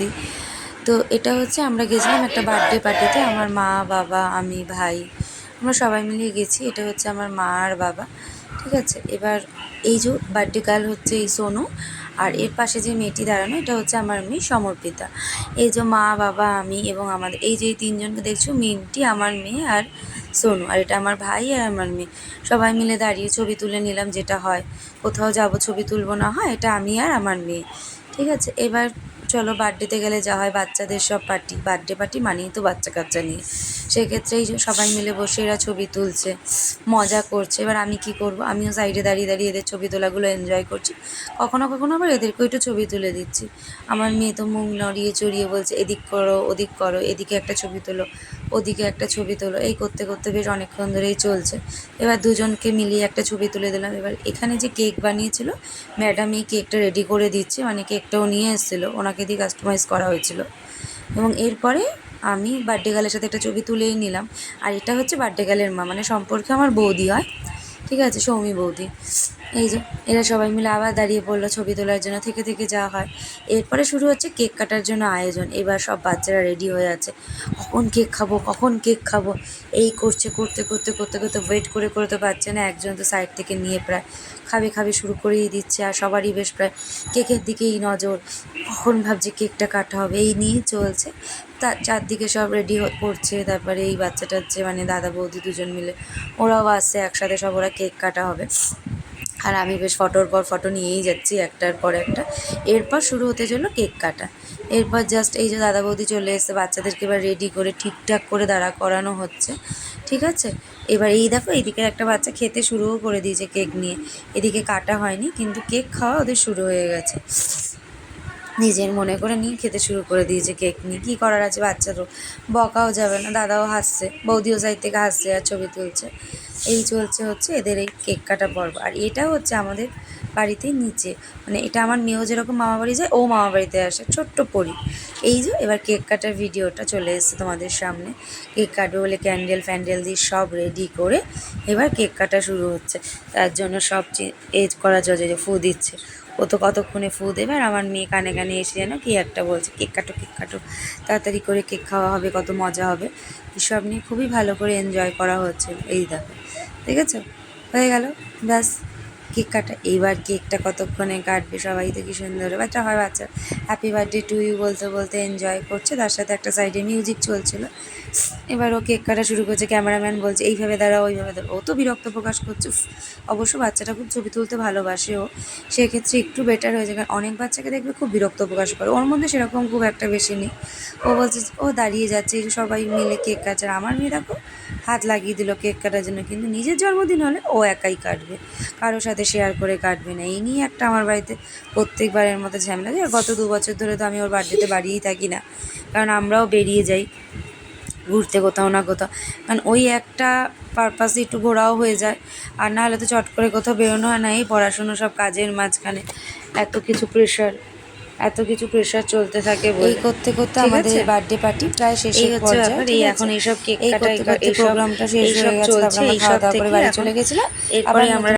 খুশি তো এটা হচ্ছে আমরা গেছিলাম একটা বার্থডে পার্টিতে আমার মা, বাবা, আমি, ভাই, আমরা সবাই মিলিয়ে গেছি। এটা হচ্ছে আমার মা আর বাবা, ঠিক আছে? এবার এই যে বার্থডে গার্ল হচ্ছে এই সোনু, আর এর পাশে যে মেয়েটি দাঁড়ানো, এটা হচ্ছে আমার মেয়ে সমর্পিতা। এই যে মা, বাবা, আমি এবং আমাদের, এই যে তিনজনকে দেখছ মিনটি আমার মেয়ে আর সোনু, আর এটা আমার ভাই আর আমার মেয়ে। সবাই মিলে দাঁড়িয়ে ছবি তুলে নিলাম যেটা হয়। কোথাও যাব, ছবি তুলবো না হয়, এটা আমি আর আমার মেয়ে, ঠিক আছে? এবার চলো বার্থডেতে গেলে যা হয় বাচ্চাদের সব পার্টি। বার্থডে পার্টি মানেই তো বাচ্চা কাচ্চা নিয়ে। সেক্ষেত্রেই সবাই মিলে বসে এরা ছবি তুলছে, মজা করছে। এবার আমি কি করব? আমিও সাইডে দাঁড়িয়ে দাঁড়িয়ে এদের ছবি তোলাগুলো এনজয় করছি। কখনো কখনো আবার এদেরকেও একটু ছবি তুলে দিচ্ছি। আমার মেয়ে তো মুখ নড়িয়ে চড়িয়ে বলছে, এদিক করো, ওদিক করো, এদিকে একটা ছবি তোলো, ওদিকে একটা ছবি তোলো। এই করতে করতে বেশ অনেকক্ষণ ধরেই চলছে। এবার দুজনকে মিলিয়ে একটা ছবি তুলে দিলাম। এবার এখানে যে কেক বানিয়েছিল, ম্যাডাম এই কেকটা রেডি করে দিচ্ছে মানে কেকটাও নিয়ে এসেছিল। ওনাকে দিয়ে কাস্টমাইজ করা হয়েছিল। এবং এরপরে আমি বার্থডে গার্লের সাথে একটা ছবি তুলেই নিলাম। আর এটা হচ্ছে বার্থডে গার্লের মা মানে সম্পর্কে আমার বৌদি হয়। ঠিক আছে, সৌমি বৌদি। এই যে, এরা সবাই মিলে আবার দাঁড়িয়ে পড়ল ছবি তোলার জন্য, থেকে থেকে যাওয়া হয়। এরপরে শুরু হচ্ছে কেক কাটার জন্য আয়োজন। এবার সব বাচ্চারা রেডি হয়ে আছে। কখন কেক খাব, কখন কেক খাব? এই করছে, করতে করতে করতে করতে ওয়েট করে করে তো পাচ্ছে না। একজন তো সাইড থেকে নিয়ে প্রায় খাবে খাবে শুরু করেই দিচ্ছে, আর সবারই বেশ প্রায় কেকের দিকেই নজর। কখন ভাবছি কেকটা কাটা হবে, এই নিয়েই চলছে। তার চারদিকে সব রেডি করছে, তারপরে এই বাচ্চাটার যে মানে দাদা বৌদি দুজন মিলে, ওরাও আসছে, একসাথে সব ওরা কেক কাটা হবে। আর আমি বেশ ফটোর পর ফটো নিয়েই যাচ্ছি, একটার পর একটা। এরপর শুরু হতে চলল কেক কাটা। এরপর জাস্ট এই যে দাদা বৌদি চলে এসে বাচ্চাদেরকে এবার রেডি করে, ঠিকঠাক করে দাঁড়া করানো হচ্ছে। ঠিক আছে? এবার এই দেখো এইদিকে একটা বাচ্চা খেতে শুরুও করে দিয়েছে কেক নিয়ে। এদিকে কাটা হয়নি, কিন্তু কেক খাওয়া ওদের শুরু হয়ে গেছে। নিজের মনে করে নিয়ে খেতে শুরু করে দিয়েছে কেক নিয়ে। কী করার আছে? বাচ্চারও বকাও যাবে না, দাদাও হাসছে, বৌদিও সাইড থেকে হাসছে আর ছবি তুলছে। এই চলছে হচ্ছে এদের এই কেক কাটা পর্ব। আর এটা হচ্ছে আমাদের বাড়িতে নিচে মানে এটা আমার মেয়েও যেরকম মামা বাড়ি যায়, ও মামা বাড়িতে আসে, ছোট্ট পরি। এই যে, এবার কেক কাটার ভিডিওটা চলে এসেছে তোমাদের সামনে। কেক কাটবে বলে ক্যান্ডেল ফ্যান্ডেল দিয়ে সব রেডি করে এবার কেক কাটা শুরু হচ্ছে। তার জন্য সব এজ করা জজে যে ফু দিচ্ছে। ও তো কতক্ষণে ফু দেবে? আর আমার মেয়ে কানে কানে এসে যেন কি একটা বলছে, কেক কাটো কেক কাটো, তাড়াতাড়ি করে কেক খাওয়া হবে, কত মজা হবে। এসব নিয়ে খুবই ভালো করে এনজয় করা হচ্ছে। এই দেখো ঠিক আছে হয়ে গেল, ব্যাস। কেক কাটা, এইবার কেকটা কতক্ষণে কাটবে, সবাই তো কি সুন্দর। বাচ্চা, হয় বাচ্চা। হ্যাপি বার্থডে টু ইউ বলতে বলতে এনজয় করছে, তার সাথে একটা সাইডে মিউজিক চলছিল। এবার ও কেক কাটা শুরু করছে ক্যামেরাম্যান বলছে, এইভাবে দাঁড়া ওইভাবে দাঁড়া ও তো বিরক্ত প্রকাশ করছে অবশ্য বাচ্চাটা খুব ছবি তুলতে ভালোবাসে ও। সেক্ষেত্রে একটু বেটার হয়েছে কারণ অনেক বাচ্চাকে দেখবে খুব বিরক্ত প্রকাশ করে। ওর মধ্যে সেরকম খুব একটা বেশি নেই। ও বলছে, ও দাঁড়িয়ে যাচ্ছে, সবাই মিলে কেক কাটছে। আমার মেয়ে দেখো হাত লাগিয়ে দিল কেক কাটার জন্য, কিন্তু নিজের জন্মদিন হলে ও একাই কাটবে। কারোর সাথে শেয়ার করে কাটবে না। এই নিয়ে একটা আমার বাড়িতে প্রত্যেকবারের মতো ঝামেলা যায় গত দু বছর ধরে তো আমি ওর বার্থডেতে বাড়িয়েই থাকি না। কারণ আমরাও বেরিয়ে যাই ঘুরতে কোথাও না কোথাও। কারণ ওই একটা পারপাসে একটু ঘোরাও হয়ে যায়। আর না হলে তো চট করে কোথাও বেরোনো হয় না। এই পড়াশুনো সব কাজের মাঝখানে। এত কিছু প্রেশার এত কিছু প্রেশার চলতে থাকে এই করতে করতে আমাদের? বার্থডে পার্টি প্রায় শেষ হয়ে যাচ্ছে পর্যায়ে? এখন এইসব কেক কাটা, এই প্রোগ্রামটা শেষ হয়ে গেছে আমরা খাওয়া দাওয়া করে বাড়ি চলে গেছিলাম এরপরে আমরা